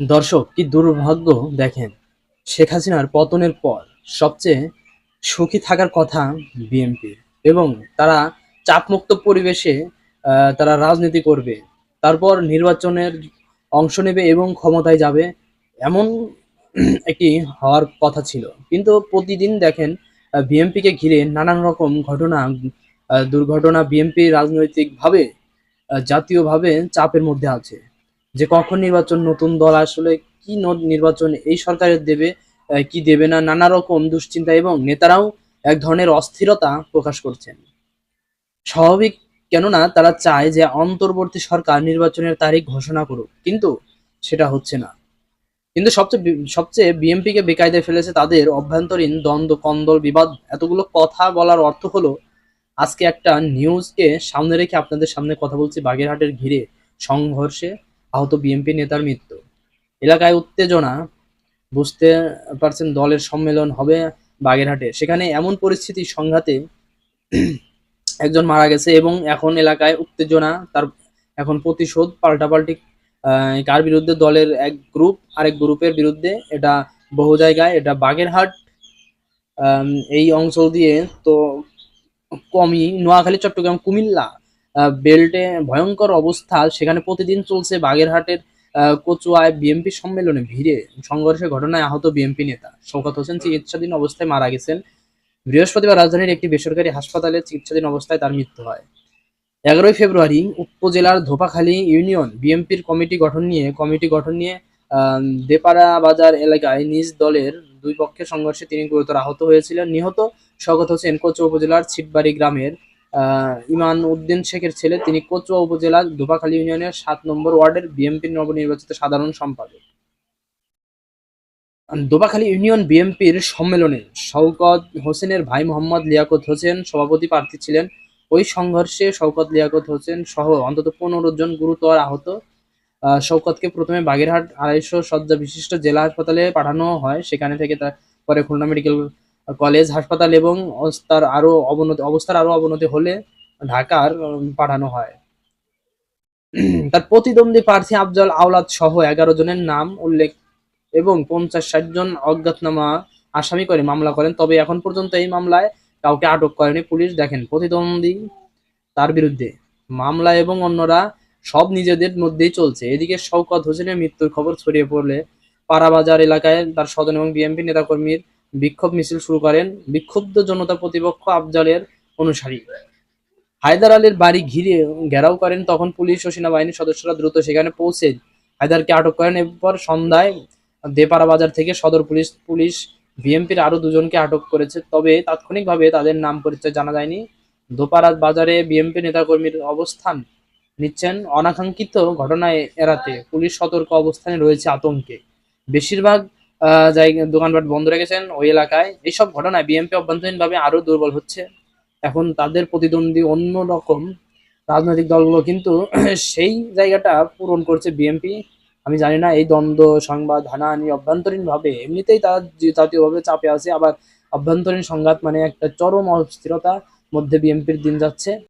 দর্শক, কি দুর্ভাগ্য দেখেন, শেখ হাসিনার পতনের পর সবচেয়ে সুখী থাকার কথা বিএনপি এবং তারা চাপমুক্ত পরিবেশে তারা রাজনীতি করবে, তারপর নির্বাচনের অংশ নেবে এবং ক্ষমতায় যাবে এমন একটি হওয়ার কথা ছিল। কিন্তু প্রতিদিন দেখেন বিএনপিকে ঘিরে নানান রকম ঘটনা দুর্ঘটনা বিএনপি রাজনৈতিকভাবে জাতীয়ভাবে চাপের মধ্যে আছে। যে কখন নির্বাচন, নতুন দল আসলে কি নির্বাচন, এই সরকারের দেবে কি দেবে না, নানা রকম দুশ্চিন্তা এবং নেতারাও এক ধরনের অস্থিরতা প্রকাশ করছেন। স্বাভাবিক কেননা তারা চায় যে অন্তর্বর্তী সরকার নির্বাচনের তারিখ ঘোষণা করুক, কিন্তু সেটা হচ্ছে না। কিন্তু সবচেয়ে সবচেয়ে বিএনপিকে বেকায়দায় ফেলেছে তাদের অভ্যন্তরীণ দ্বন্দ্ব, কন্দল, বিবাদ, এতগুলো কথা বলার অর্থ হলো, আজকে একটা নিউজকে সামনে রেখে আপনাদের সামনে কথা বলছি বাগেরহাটের ঘিরে সংঘর্ষে। আহত বিএনপি নেতার মৃত্যু। এলাকায় উত্তেজনা, বুঝতে পারছেন দলের সম্মেলন হবে বাগেরহাটে। সেখানে এমন পরিস্থিতি সংঘাতে একজন মারা গেছে এবং এখন এলাকায় উত্তেজনা, তার এখন প্রতিশোধ, পাল্টাপাল্টি কার বিরুদ্ধে? দলের এক গ্রুপ, আরেক গ্রুপের বিরুদ্ধে। এটা বহু জায়গায়, এটা বাগেরহাট এই অঞ্চল দিয়ে তো কমই, নোয়াখালী, চট্টগ্রাম, কুমিল্লা। বেল্টে ভয়ঙ্কর অবস্থা। সেখানে প্রতিদিন চলছে বাগেরহাটের কচুয়ায় বিএনপি সম্মেলনে ভিড়ে। সংঘর্ষের ঘটনায় আহত বিএনপি নেতা শওকত হোসেন চিকিৎসাধীন অবস্থায় মারা গেছেন। বৃহস্পতিবার রাজধানীর একটি বেসরকারি হাসপাতালে চিকিৎসাধীন অবস্থায় তার মৃত্যু হয়। এগারোই ফেব্রুয়ারি উপজেলার ধোপাখালী ইউনিয়ন বিএনপির কমিটি গঠন নিয়ে, কমিটি গঠন নিয়ে দেপাড়া বাজার এলাকায় নিজ দলের দুই পক্ষের সংঘর্ষে তিনি গুরুতর আহত হয়েছিলেন। নিহত শওকত হোসেন কচুয়া উপজেলার ছিটবাড়ি গ্রামের ইমান উদ্দিন শেখের ছেলে তিনি কচুয়া উপজেলার ধোপাখালী ইউনিয়নের সাত নম্বর ওয়ার্ডের বিএনপির নবনির্বাচিত সাধারণ সম্পাদক। দোবাখালী ইউনিয়ন বিএনপির সম্মেলনে শওকত হোসেনের ভাই মোহাম্মদ লিয়াকত হোসেন সভাপতি প্রার্থী ছিলেন। ওই সংঘর্ষে শওকত লিয়াকত হোসেন সহ অন্তত পনেরো জন গুরুতর আহত। আহ, শওকতকে প্রথমে বাগেরহাট আড়াইশো শয্যা বিশিষ্ট জেলা হাসপাতালে পাঠানো হয়। সেখানে থেকে তার পরে খুলনা মেডিকেল কলেজ হাসপাতাল এবং অবস্থার আরও অবনতি অবস্থার আরও অবনতি হলে ঢাকার পাঠানো হয়। তার প্রতিদ্বন্দ্বী প্রার্থী আফজল আওলাদ সহ এগারো জনের নাম উল্লেখ এবং পঞ্চাশ ষাট জন অজ্ঞাতনামা আসামি করে মামলা করেন। তবে এখন পর্যন্ত এই মামলায় কাউকে আটক করেনি পুলিশ। দেখেন প্রতিদ্বন্দ্বী তার বিরুদ্ধে মামলা এবং অন্যরা সব নিজেদের মধ্যেই চলছে। এদিকে শওকত হোসেনের মৃত্যুর খবর ছড়িয়ে পড়লে পাড়াবাজার এলাকায় তার স্বজন এবং বিএনপি নেতাকর্মীর বিক্ষোভ মিছিল শুরু করেন বিক্ষুব্ধ জনতা প্রতিপক্ষ আফজালের অনুসারী। হায়দার আলীর বাড়ি ঘিরে ঘেরাও করেন তখন পুলিশ ও সেনাবাহিনীর সদস্যরা দ্রুত সেখানে পৌঁছে হায়দারকে আটক করেন। এরপর সন্ধ্যায় দেপাড়া বাজার থেকে সদর পুলিশ পুলিশ বিএনপির আরও দুজনকে আটক করেছে। তবে তাৎক্ষণিকভাবে তাদের নাম পরিচয় জানা যায়নি। দোপারা বাজারে বিএনপি নেতাকর্মীর অবস্থান নিচ্ছেন অনাকাঙ্ক্ষিত ঘটনায় এড়াতে। পুলিশ সতর্ক অবস্থানে রয়েছে আতঙ্কে। বেশিরভাগ দোকানপাট বন্ধ রেখেছেন ওই এলাকায়। এইসব ঘটনায় বিএনপি অভ্যন্তরীণভাবে আরও দুর্বল হচ্ছে। এখন তাদের প্রতিদ্বন্দ্বী অন্য রকম রাজনৈতিক দলগুলো কিন্তু সেই জায়গাটা পূরণ করছে বিএনপি। আমি জানি না, এই দ্বন্দ্ব, সংবাদ, হানাহানি অভ্যন্তরীণ ভাবে এমনিতেই তারা জাতীয়ভাবে চাপে আছে, আবার অভ্যন্তরীণ সংঘাত মানে একটা চরম অস্থিরতার মধ্যে বিএনপির দিন যাচ্ছে।